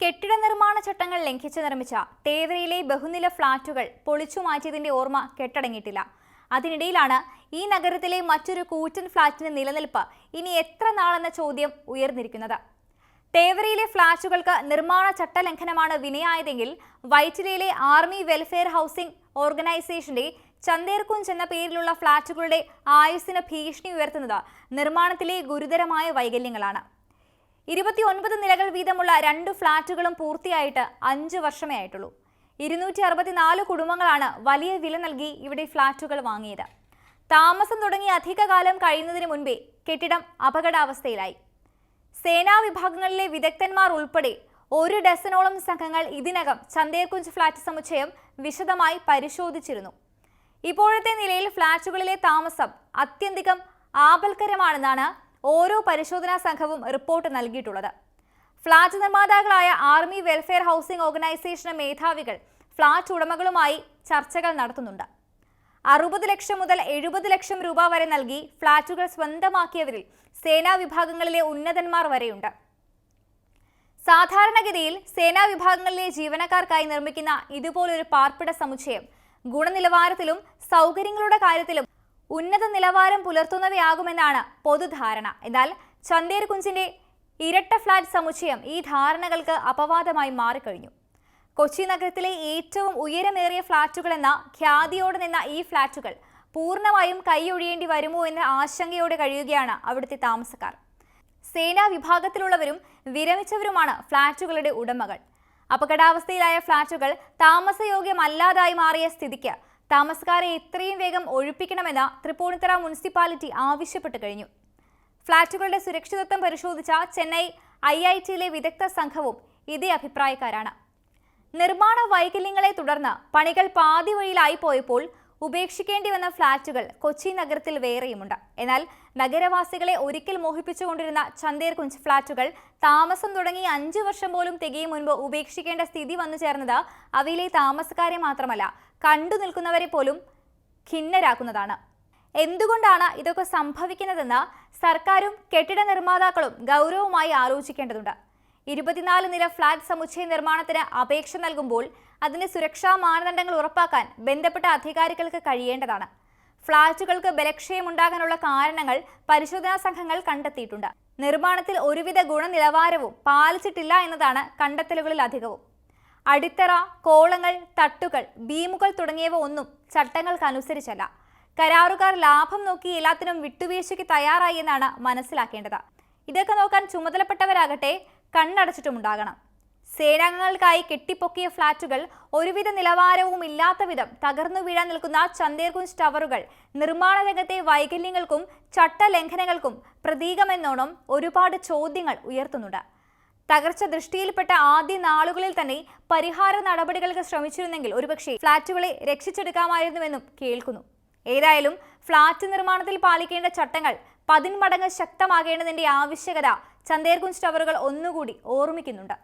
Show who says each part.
Speaker 1: കെട്ടിട നിർമ്മാണ ചട്ടങ്ങൾ ലംഘിച്ച് നിർമ്മിച്ച തേവരയിലെ ബഹുനില ഫ്ളാറ്റുകൾ പൊളിച്ചു മാറ്റിയതിന്റെ ഓർമ്മ കെട്ടടങ്ങിയിട്ടില്ല. അതിനിടയിലാണ് ഈ നഗരത്തിലെ മറ്റൊരു കൂറ്റൻ ഫ്ളാറ്റിന്റെ നിലനിൽപ്പ് ഇനി എത്ര നാളെന്ന ചോദ്യം ഉയർന്നിരിക്കുന്നത്. തേവരയിലെ ഫ്ളാറ്റുകൾക്ക് നിർമ്മാണ ചട്ടലംഘനമാണ് വിനയായതെങ്കിൽ വൈറ്റിലയിലെ ആർമി വെൽഫെയർ ഹൗസിംഗ് ഓർഗനൈസേഷന്റെ ചന്തേർകുഞ്ച് എന്ന പേരിലുള്ള ഫ്ളാറ്റുകളുടെ ആയുസ്സിന് ഭീഷണി ഉയർത്തുന്നത് നിർമ്മാണത്തിലെ ഗുരുതരമായ വൈകല്യങ്ങളാണ്. ഇരുപത്തിയൊൻപത് നിലകൾ വീതമുള്ള രണ്ട് ഫ്ളാറ്റുകളും പൂർത്തിയായിട്ട് അഞ്ച് വർഷമേ ആയിട്ടുള്ളൂ. ഇരുന്നൂറ്റി അറുപത്തിനാല് കുടുംബങ്ങളാണ് വലിയ വില നൽകി ഇവിടെ ഫ്ളാറ്റുകൾ വാങ്ങിയത്. താമസം തുടങ്ങി അധികകാലം കഴിയുന്നതിന് മുൻപേ കെട്ടിടം അപകടാവസ്ഥയിലായി. സേനാ വിഭാഗങ്ങളിലെ വിദഗ്ധന്മാർ ഉൾപ്പെടെ ഒരു ഡസനോളം സംഘങ്ങൾ ഇതിനകം ചന്തേർകുഞ്ച് ഫ്ളാറ്റ് സമുച്ചയം വിശദമായി പരിശോധിച്ചിരുന്നു. ഇപ്പോഴത്തെ നിലയിൽ ഫ്ളാറ്റുകളിലെ താമസം അത്യന്തികം ആപൽക്കരമാണെന്നാണ് ഓരോ പരിശോധനാ സംഘവും റിപ്പോർട്ട് നൽകിയിട്ടുള്ളത്. ഫ്ളാറ്റ് നിർമ്മാതാക്കളായ ആർമി വെൽഫെയർ ഹൗസിംഗ് ഓർഗനൈസേഷന്റെ മേധാവികൾ ഫ്ളാറ്റ് ഉടമകളുമായി ചർച്ചകൾ നടത്തുന്നുണ്ട്. അറുപത് ലക്ഷം മുതൽ എഴുപത് ലക്ഷം രൂപ വരെ നൽകി ഫ്ളാറ്റുകൾ സ്വന്തമാക്കിയവരിൽ സേനാ വിഭാഗങ്ങളിലെ ഉന്നതന്മാർ വരെയുണ്ട്. സാധാരണഗതിയിൽ സേനാ വിഭാഗങ്ങളിലെ ജീവനക്കാർക്കായി നിർമ്മിക്കുന്ന ഇതുപോലൊരു പാർപ്പിട സമുച്ചയം ഗുണനിലവാരത്തിലും സൗകര്യങ്ങളുടെ കാര്യത്തിലും ഉന്നത നിലവാരം പുലർത്തുന്നവയാകുമെന്നാണ് പൊതുധാരണ. എന്നാൽ ചന്തേർ കുഞ്ചിന്റെ ഇരട്ട ഫ്ളാറ്റ് സമുച്ചയം ഈ ധാരണകൾക്ക് അപവാദമായി മാറിക്കഴിഞ്ഞു. കൊച്ചി നഗരത്തിലെ ഏറ്റവും ഉയരമേറിയ ഫ്ളാറ്റുകൾ എന്ന ഖ്യാതിയോട് നിന്ന ഈ ഫ്ളാറ്റുകൾ പൂർണമായും കൈയൊഴിയേണ്ടി വരുമോ എന്ന ആശങ്കയോടെ കഴിയുകയാണ് അവിടുത്തെ താമസക്കാർ. സേനാ വിഭാഗത്തിലുള്ളവരും വിരമിച്ചവരുമാണ് ഫ്ളാറ്റുകളുടെ ഉടമകൾ. അപകടാവസ്ഥയിലായ ഫ്ളാറ്റുകൾ താമസയോഗ്യമല്ലാതായി മാറിയ സ്ഥിതിക്ക് താമസക്കാരെ എത്രയും വേഗം ഒഴിപ്പിക്കണമെന്ന് തൃപ്പൂണിത്തറ മുനിസിപ്പാലിറ്റി ആവശ്യപ്പെട്ടു കഴിഞ്ഞു. ഫ്ളാറ്റുകളുടെ സുരക്ഷിതത്വം പരിശോധിച്ച ചെന്നൈ ഐ ഐ ടിയിലെ വിദഗ്ധ സംഘവും ഇതേ അഭിപ്രായക്കാരാണ്. നിർമ്മാണ വൈകല്യങ്ങളെ തുടർന്ന് പണികൾ പാതി വഴിയിലായി പോയപ്പോൾ ഉപേക്ഷിക്കേണ്ടി വന്ന ഫ്ളാറ്റുകൾ കൊച്ചി നഗരത്തിൽ വേറെയുമുണ്ട്. എന്നാൽ നഗരവാസികളെ ഒരിക്കൽ മോഹിപ്പിച്ചുകൊണ്ടിരുന്ന ചന്തേർ കുഞ്ച് ഫ്ളാറ്റുകൾ താമസം തുടങ്ങി അഞ്ചു വർഷം പോലും തികയും മുൻപ് ഉപേക്ഷിക്കേണ്ട സ്ഥിതി വന്നു ചേർന്നത് അവയിലെ താമസക്കാരെ മാത്രമല്ല കണ്ടു നിൽക്കുന്നവരെ പോലും ഖിന്നരാക്കുന്നതാണ്. എന്തുകൊണ്ടാണ് ഇതൊക്കെ സംഭവിക്കുന്നതെന്ന് സർക്കാരും കെട്ടിട നിർമ്മാതാക്കളും ഗൗരവമായി ആലോചിക്കേണ്ടതുണ്ട്. ഇരുപത്തിനാല് നില ഫ്ളാറ്റ് സമുച്ചയ നിർമ്മാണത്തിന് അപേക്ഷ നൽകുമ്പോൾ അതിന് സുരക്ഷാ മാനദണ്ഡങ്ങൾ ഉറപ്പാക്കാൻ ബന്ധപ്പെട്ട അധികാരികൾക്ക് കഴിയേണ്ടതാണ്. ഫ്ളാറ്റുകൾക്ക് ബലക്ഷയമുണ്ടാകാനുള്ള കാരണങ്ങൾ പരിശോധനാ സംഘങ്ങൾ കണ്ടെത്തിയിട്ടുണ്ട്. നിർമ്മാണത്തിൽ ഒരുവിധ ഗുണനിലവാരവും പാലിച്ചിട്ടില്ല എന്നതാണ് കണ്ടെത്തലുകളിൽ അധികവും. അടിത്തറ കോളങ്ങൾ തട്ടുകൾ ബീമുകൾ തുടങ്ങിയവ ഒന്നും ചട്ടങ്ങൾക്കനുസരിച്ചല്ല. കരാറുകാർ ലാഭം നോക്കി എല്ലാത്തിനും വിട്ടുവീഴ്ചയ്ക്ക് തയ്യാറായി എന്നാണ് മനസ്സിലാക്കേണ്ടത്. ഇതൊക്കെ നോക്കാൻ ചുമതലപ്പെട്ടവരാകട്ടെ കണ്ണടച്ചിട്ടുമുണ്ടാകണം. സേനാംഗങ്ങൾക്കായി കെട്ടിപ്പൊക്കിയ ഫ്ളാറ്റുകൾ ഒരുവിധ നിലവാരവും ഇല്ലാത്ത വിധം തകർന്നു വീഴാൻ നിൽക്കുന്ന ചന്ദേർകുഞ്ച് ടവറുകൾ നിർമ്മാണ രംഗത്തെ വൈകല്യങ്ങൾക്കും ചട്ടലംഘനങ്ങൾക്കും പ്രതീകമെന്നോണം ഒരുപാട് ചോദ്യങ്ങൾ ഉയർത്തുന്നുണ്ട്. തകർച്ച ദൃഷ്ടിയിൽപ്പെട്ട ആദ്യ നാളുകളിൽ തന്നെ പരിഹാര നടപടികൾക്ക് ശ്രമിച്ചിരുന്നെങ്കിൽ ഒരുപക്ഷെ ഫ്ളാറ്റുകളെ രക്ഷിച്ചെടുക്കാമായിരുന്നുവെന്നും കേൾക്കുന്നു. ഏതായാലും ഫ്ളാറ്റ് നിർമ്മാണത്തിൽ പാലിക്കേണ്ട ചട്ടങ്ങൾ പതിന്മടങ്ങ് ശക്തമാകേണ്ടതിന്റെ ആവശ്യകത ചന്തേർകുഞ്ച് ടവറുകൾ ഒന്നുകൂടി ഓർമ്മിക്കുന്നുണ്ട്.